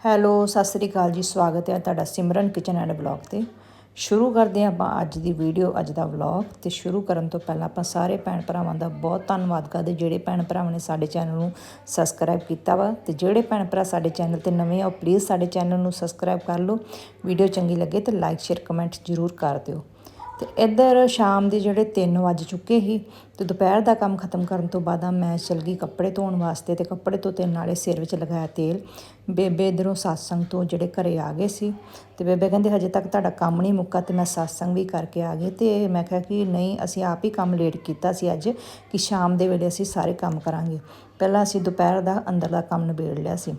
Hello, Sat Sri ਅਕਾਲ ਜੀ, ਸਵਾਗਤ ਹੈ ਤੁਹਾਡਾ ਸਿਮਰਨ ਕਿਚਨ ਐਂਡ ਬਲੌਗ ਤੇ। ਸ਼ੁਰੂ ਕਰਦੇ ਹਾਂ ਆਪਾਂ ਅੱਜ ਦੀ ਵੀਡੀਓ, ਅੱਜ ਦਾ ਵਲੌਗ ਤੇ ਸ਼ੁਰੂ ਕਰਨ ਤੋਂ ਪਹਿਲਾਂ ਆਪਾਂ ਸਾਰੇ ਭੈਣ ਭਰਾਵਾਂ ਦਾ ਬਹੁਤ ਧੰਨਵਾਦ ਕਰਦੇ ਜਿਹੜੇ ਭੈਣ ਭਰਾਵਾਂ ਨੇ ਸਾਡੇ ਚੈਨਲ ਨੂੰ ਸਬਸਕ੍ਰਾਈਬ ਕੀਤਾ ਵਾ ਤੇ ਜਿਹੜੇ ਭੈਣ ਭਰਾ ਸਾਡੇ ਚੈਨਲ ਤੇ ਨਵੇਂ ਆ, ਉਹ ਪਲੀਜ਼ ਸਾਡੇ ਚੈਨਲ ਨੂੰ ਸਬਸਕ੍ਰਾਈਬ ਕਰ ਲਓ। ਵੀਡੀਓ ਚੰਗੀ ਲੱਗੇ ਤੇ ਲਾਈਕ ਸ਼ੇਅਰ ਕਮੈਂਟ ਜ਼ਰੂਰ ਕਰ ਦਿਓ। ਤੇ ਇੱਧਰ ਸ਼ਾਮ ਦੇ ਜਿਹੜੇ 3 ਵੱਜ ਚੁੱਕੇ ਸੀ ਤੇ ਦੁਪਹਿਰ ਦਾ ਕੰਮ ਖਤਮ ਕਰਨ ਤੋਂ ਬਾਅਦ ਮੈਂ ਚਲ ਗਈ ਕੱਪੜੇ ਧੋਣ ਵਾਸਤੇ ਤੇ ਕੱਪੜੇ ਧੋਤੇ ਨਾਲੇ ਸਿਰ ਵਿੱਚ ਲਗਾਇਆ ਤੇਲ। ਬੇਬੇ ਇਧਰੋਂ satsang ਤੋਂ ਜਿਹੜੇ ਘਰੇ ਆ ਗਏ ਸੀ ਤੇ ਬੇਬੇ ਕਹਿੰਦੇ, ਹਜੇ ਤੱਕ ਤੁਹਾਡਾ ਕੰਮ ਨਹੀਂ ਮੁੱਕਾ ਤੇ ਮੈਂ satsang ਵੀ ਕਰਕੇ ਆ ਗਈ ਤੇ ਮੈਂ ਕਿਹਾ ਕਿ ਨਹੀਂ, ਅਸੀਂ ਆਪ ਹੀ ਕੰਮ ਲੇਟ ਕੀਤਾ ਸੀ ਅੱਜ ਕਿ ਸ਼ਾਮ ਦੇ ਵੇਲੇ ਅਸੀਂ ਸਾਰੇ ਕੰਮ ਕਰਾਂਗੇ। ਪਹਿਲਾਂ ਅਸੀਂ ਦੁਪਹਿਰ ਦਾ ਅੰਦਰ ਦਾ ਕੰਮ ਨਿਬੇੜ ਲਿਆ ਸੀ।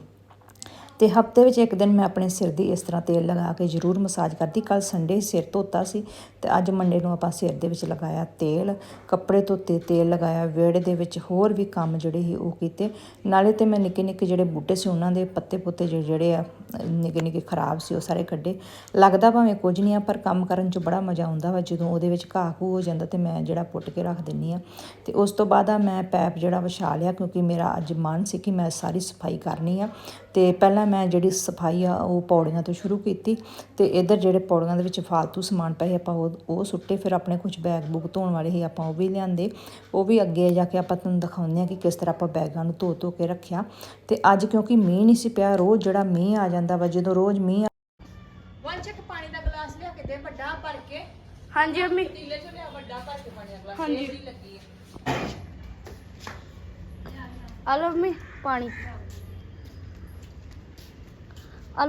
ਤੇ ਹਫ਼ਤੇ ਵਿੱਚ ਇੱਕ ਦਿਨ ਮੈਂ ਆਪਣੇ ਸਿਰ ਦੀ ਇਸ ਤਰ੍ਹਾਂ ਤੇਲ ਲਗਾ ਕੇ ਜ਼ਰੂਰ ਮਸਾਜ ਕਰਦੀ। ਕੱਲ ਸੰਡੇ ਸਿਰ ਧੋਤਾ ਸੀ ਤੇ ਅੱਜ ਮੰਡੇ ਨੂੰ ਆਪਾਂ ਸਿਰ ਦੇ ਵਿੱਚ ਲਗਾਇਆ ਤੇਲ। ਕੱਪੜੇ ਧੋਤੇ, ਤੇਲ ਲਗਾਇਆ, ਵਿਹੜੇ ਦੇ ਵਿੱਚ ਹੋਰ ਵੀ ਕੰਮ ਜਿਹੜੇ ਸੀ ਉਹ ਕੀਤੇ। ਨਾਲੇ ਤੇ ਮੈਂ ਨਿੱਕੇ ਨਿੱਕੇ ਜਿਹੜੇ ਬੂਟੇ ਸੀ, ਉਹਨਾਂ ਦੇ ਪੱਤੇ ਪੁੱਤੇ ਜਿਹੜੇ- ਆ ਨਿੱਕੇ ਨਿੱਕੇ ਖਰਾਬ ਸੀ, ਉਹ ਸਾਰੇ ਕੱਢੇ। ਲੱਗਦਾ ਭਾਵੇਂ ਕੁਝ ਨਹੀਂ ਆ, ਪਰ ਕੰਮ ਕਰਨ 'ਚ ਬੜਾ ਮਜ਼ਾ ਆਉਂਦਾ ਵਾ। ਜਦੋਂ ਉਹਦੇ ਵਿੱਚ ਘਾਹ ਘੂ ਹੋ ਜਾਂਦਾ ਤੇ ਮੈਂ ਜਿਹੜਾ ਪੁੱਟ ਕੇ ਰੱਖ ਦਿੰਨੀ ਆ ਤੇ ਉਸ ਤੋਂ ਬਾਅਦ ਆ ਮੈਂ ਪੈਪ ਜਿਹੜਾ ਵਿਛਾ ਲਿਆ, ਕਿਉਂਕਿ ਮੇਰਾ ਅੱਜ ਮਨ ਸੀ ਕਿ ਮੈਂ ਸਾਰੀ ਸਫ਼ਾਈ ਕਰਨੀ ਆ। ਤੇ ਪਹਿਲਾਂ ਮੈਂ ਜਿਹੜੀ ਸਫ਼ਾਈ ਆ ਉਹ ਪੌੜੀਆਂ ਤੋਂ ਸ਼ੁਰੂ ਕੀਤੀ ਤੇ ਇਧਰ ਜਿਹੜੇ ਪੌੜੀਆਂ ਦੇ ਵਿੱਚ ਫालतू ਸਮਾਨ ਪਏ ਆਪਾਂ ਉਹ ਉਹ ਸੁੱਟੇ ਫਿਰ ਆਪਣੇ ਕੁਝ ਬੈਗ ਬੁੱਕ ਧੋਣ ਵਾਲੇ ਸੀ ਆਪਾਂ ਉਹ ਵੀ ਲਿਆਂਦੇ। ਉਹ ਵੀ ਅੱਗੇ ਜਾ ਕੇ ਆਪਾਂ ਤੁਹਾਨੂੰ ਦਿਖਾਉਂਦੇ ਆ ਕਿ ਕਿਸ ਤਰ੍ਹਾਂ ਆਪਾਂ ਬੈਗਾਂ ਨੂੰ ਧੋ ਧੋ ਕੇ ਰੱਖਿਆ। ਤੇ ਅੱਜ ਕਿਉਂਕਿ ਮੀਂਹ ਨਹੀਂ ਸੀ ਪਿਆ ਰੋਜ਼ ਜਿਹੜਾ ਮੀਂਹ ਆ ਜਾਂਦਾ ਵਾ ਜਦੋਂ ਰੋਜ਼ ਮੀਂਹ ਆ- ਵੰਸ਼ਕ ਪਾਣੀ ਦਾ ਗਲਾਸ ਲਿਆ ਕੇ ਦੇ ਵੱਡਾ ਭਰ ਕੇ। ਹਾਂਜੀ ਮੰਮੀ ਪਤੀਲੇ ਚ ਲਿਆ ਵੱਡਾ ਭਰ ਕੇ ਪਾਣੀ ਦਾ ਗਲਾਸ ਹਾਂਜੀ। ਲੱਗੀ ਹੈ ਆ ਲਓ ਮੰਮੀ ਪਾਣੀ। ਆ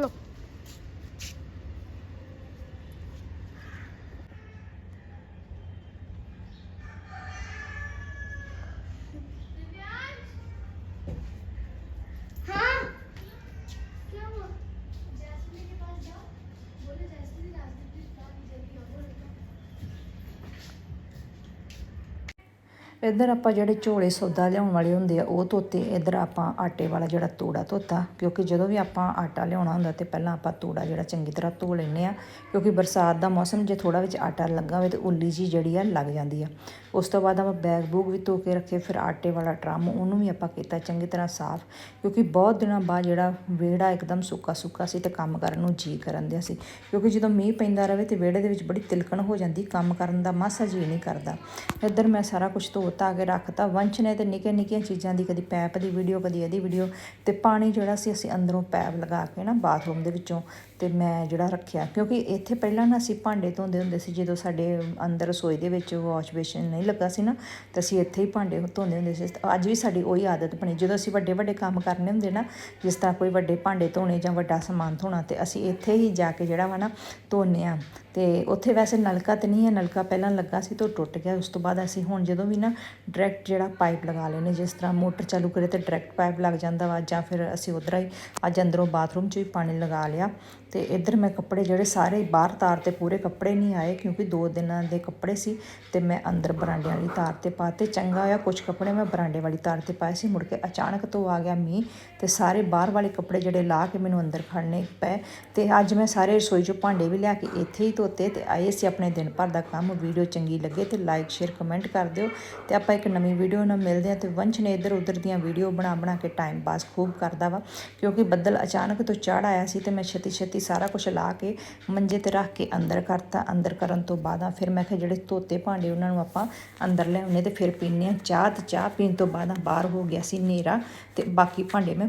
ਇੱਧਰ ਆਪਾਂ ਜਿਹੜੇ ਝੋਲੇ ਸੌਦਾ ਲਿਆਉਣ ਵਾਲੇ ਹੁੰਦੇ ਆ, ਉਹ ਧੋਤੇ। ਇੱਧਰ ਆਪਾਂ ਆਟੇ ਵਾਲਾ ਜਿਹੜਾ ਤੋੜਾ ਧੋਤਾ, ਕਿਉਂਕਿ ਜਦੋਂ ਵੀ ਆਪਾਂ ਆਟਾ ਲਿਆਉਣਾ ਹੁੰਦਾ ਤੇ ਪਹਿਲਾਂ ਆਪਾਂ ਤੋੜਾ ਜਿਹੜਾ ਚੰਗੀ ਤਰ੍ਹਾਂ ਧੋ ਲੈਂਦੇ ਆ, ਕਿਉਂਕਿ ਬਰਸਾਤ ਦਾ ਮੌਸਮ ਜੇ ਥੋੜਾ ਵਿੱਚ ਆਟਾ ਲੱਗਾ ਹੋਵੇ ਤੇ ਉੱਲੀ ਜੀ ਜਿਹੜੀ ਆ ਲੱਗ ਜਾਂਦੀ ਆ। ਉਸ ਤੋਂ ਬਾਅਦ ਆਪਾਂ ਬੈਗ ਬੂਗ ਵੀ ਧੋ ਕੇ ਰੱਖੇ, ਫਿਰ ਆਟੇ ਵਾਲਾ ਟਰਮ ਉਹਨੂੰ ਵੀ ਆਪਾਂ ਕੀਤਾ ਚੰਗੀ ਤਰ੍ਹਾਂ ਸਾਫ਼, ਕਿਉਂਕਿ ਬਹੁਤ ਦਿਨਾਂ ਬਾਅਦ ਜਿਹੜਾ ਵਿਹੜਾ ਇੱਕਦਮ ਸੁੱਕਾ ਸੁੱਕਾ ਸੀ ਤੇ ਕੰਮ ਕਰਨ ਨੂੰ ਜੀ ਕਰਨ ਦਿਆ ਸੀ। ਕਿਉਂਕਿ ਜਦੋਂ ਮੀਂਹ ਪੈਂਦਾ ਰਹੇ ਤੇ ਵਿਹੜੇ ਦੇ ਵਿੱਚ ਬੜੀ ਤਿਲਕਣ ਹੋ ਜਾਂਦੀ, ਕੰਮ ਕਰਨ ਦਾ ਮਾਸਾ ਜੀ ਨਹੀਂ ਕਰਦਾ। ਇੱਧਰ ਮੈਂ ਸਾਰਾ ਕੁਝ ਧੋਤਾ ਕੇ ਰੱਖਤਾ ਵੰਸ਼ ਨੇ ਤੇ ਨਿੱਕੇ ਨਿੱਕੀਆਂ ਚੀਜ਼ਾਂ ਦੀ ਕਦੀ ਪੈਪ ਦੀ ਵੀਡੀਓ ਕਦੀ ਇਹਦੀ ਵੀਡੀਓ ਤੇ ਪਾਣੀ ਜਿਹੜਾ ਸੀ ਅਸੀਂ ਅੰਦਰੋਂ ਪੈਪ ਲਗਾ ਕੇ ਨਾ ਬਾਥਰੂਮ ਦੇ ਵਿੱਚੋਂ ਤੇ ਮੈਂ ਜਿਹੜਾ ਰੱਖਿਆ, ਕਿਉਂਕਿ ਇੱਥੇ ਪਹਿਲਾਂ ਨਾ ਅਸੀਂ ਭਾਂਡੇ ਧੋਂਦੇ ਹੁੰਦੇ ਸੀ, ਜਦੋਂ ਸਾਡੇ ਅੰਦਰ ਰਸੋਈ ਦੇ ਵਿੱਚ ਵਾਸ਼ ਬੇਸਿਨ ਨਹੀਂ ਲੱਗਾ ਸੀ ਨਾ, ਤਾਂ ਅਸੀਂ ਇੱਥੇ ਹੀ ਭਾਂਡੇ ਧੋਂਦੇ ਹੁੰਦੇ ਸੀ। ਅੱਜ ਵੀ ਸਾਡੀ ਉਹੀ ਆਦਤ ਬਣੀ, ਜਦੋਂ ਅਸੀਂ ਵੱਡੇ ਵੱਡੇ ਕੰਮ ਕਰਨੇ ਹੁੰਦੇ ਨਾ, ਜਿਸ ਤਰ੍ਹਾਂ ਕੋਈ ਵੱਡੇ ਭਾਂਡੇ ਧੋਣੇ ਜਾਂ ਵੱਡਾ ਸਮਾਨ ਧੋਣਾ, ਤੇ ਅਸੀਂ ਇੱਥੇ ਹੀ ਜਾ ਕੇ ਜਿਹੜਾ ਵਾ ਨਾ ਧੋਨੇ ਆ। ਤੇ ਉੱਥੇ ਵੈਸੇ ਨਲਕਾ ਤੇ ਨਹੀਂ ਹੈ, ਨਲਕਾ ਪਹਿਲਾਂ ਲੱਗਾ ਸੀ ਤਾਂ ਟੁੱਟ ਗਿਆ, ਉਸ ਤੋਂ ਬਾਅਦ ਅਸੀਂ ਹੁਣ ਜਦੋਂ ਵੀ ਨਾ ਡਾਇਰੈਕਟ ਜਿਹੜਾ ਪਾਈਪ ਲਗਾ ਲੈਨੇ ਜਿਸ ਤਰ੍ਹਾਂ ਮੋਟਰ ਚਾਲੂ ਕਰੇ ਤੇ ਡਾਇਰੈਕਟ ਪਾਈਪ ਲੱਗ ਜਾਂਦਾ ਵਾ, ਜਾਂ ਫਿਰ ਅਸੀਂ ਉਧਰ ਹੀ ਅੱਜ ਅੰਦਰੋਂ ਬਾਥਰੂਮ 'ਚ ਵੀ ਪਾਣੀ ਲਗਾ ਲਿਆ ਤੇ ਇੱਧਰ ਮੈਂ ਕੱਪੜੇ ਜਿਹੜੇ ਸਾਰੇ ਬਾਹਰ ਤਾਰ ਤੇ ਪੂਰੇ ਕੱਪੜੇ ਨਹੀਂ ਆਏ ਕਿਉਂਕਿ ਦੋ ਦਿਨਾਂ ਦੇ ਕੱਪੜੇ ਸੀ ਤੇ ਮੈਂ ਅੰਦਰ ਬਰਾਂਡੇ ਵਾਲੀ ਤਾਰ ਤੇ ਪਾਤੇ ਚੰਗਾ ਹੋਇਆ ਕੁਝ ਕੱਪੜੇ ਮੈਂ ਬਰਾਂਡੇ ਵਾਲੀ ਤਾਰ ਤੇ ਪਾਏ ਸੀ, ਮੁੜ ਕੇ ਅਚਾਨਕ ਤੋਂ ਆ ਗਿਆ ਮੀਂਹ ਤੇ ਸਾਰੇ ਬਾਹਰ ਵਾਲੇ ਕੱਪੜੇ ਜਿਹੜੇ ਲਾ ਕੇ ਮੈਨੂੰ ਅੰਦਰ ਖੜਨੇ ਪਏ ਤੇ ਅੱਜ ਮੈਂ ਸਾਰੇ ਰਸੋਈ 'ਚੋਂ ਭਾਂਡੇ ਵੀ ਲਿਆ ਕੇ ਇੱਥੇ ਹੀ ਧੋਤੇ ਤੇ ਆਏ ਸੀ ਆਪਣੇ ਦਿਨ ਭਰ ਦਾ ਕੰਮ। ਵੀਡੀਓ ਚੰਗੀ ਲੱਗੇ ਤੇ ਲਾਈਕ ਸ਼ੇਅਰ ਕਮੈਂਟ ਕਰ ਦਿਓ ਤੇ ਆਪਾਂ ਇੱਕ ਨਵੀਂ ਵੀਡੀਓ ਨਾਲ ਮਿਲਦੇ ਹਾਂ ਤੇ ਵੰਸ਼ ਨੇ ਇੱਧਰ ਉੱਧਰ ਦੀਆਂ ਵੀਡੀਓ ਬਣਾ ਬਣਾ ਕੇ ਟਾਈਮ ਪਾਸ ਖੂਬ ਕਰਦਾ ਵਾ ਕਿਉਂਕਿ ਬੱਦਲ ਅਚਾਨਕ ਤੋਂ ਚੜ ਆਇਆ ਸੀ ਤੇ ਮੈਂ ਛੇਤੀ ਛੇਤੀ ਸਾਰਾ ਕੁਝ ਲਾ ਕੇ ਮੰਜੇ ਤੇ ਰੱਖ ਕੇ ਅੰਦਰ ਕਰਤਾ। ਅੰਦਰ ਕਰਨ ਤੋਂ ਬਾਅਦ ਫਿਰ ਮੈਂ ਕਿਹਾ ਜਿਹੜੇ ਧੋਤੇ ਭਾਂਡੇ ਉਹਨਾਂ ਨੂੰ ਆਪਾਂ ਅੰਦਰ ਲਿਆਉਣੇ ਤੇ ਫਿਰ ਪੀਨੇ ਆ ਚਾਹ ਤੇ ਚਾਹ ਪੀਣ ਤੋਂ ਬਾਅਦ ਬਾਹਰ ਹੋ ਗਿਆ ਸੀ ਹਨੇਰਾ ਤੇ ਬਾਕੀ ਭਾਂਡੇ ਮੈਂ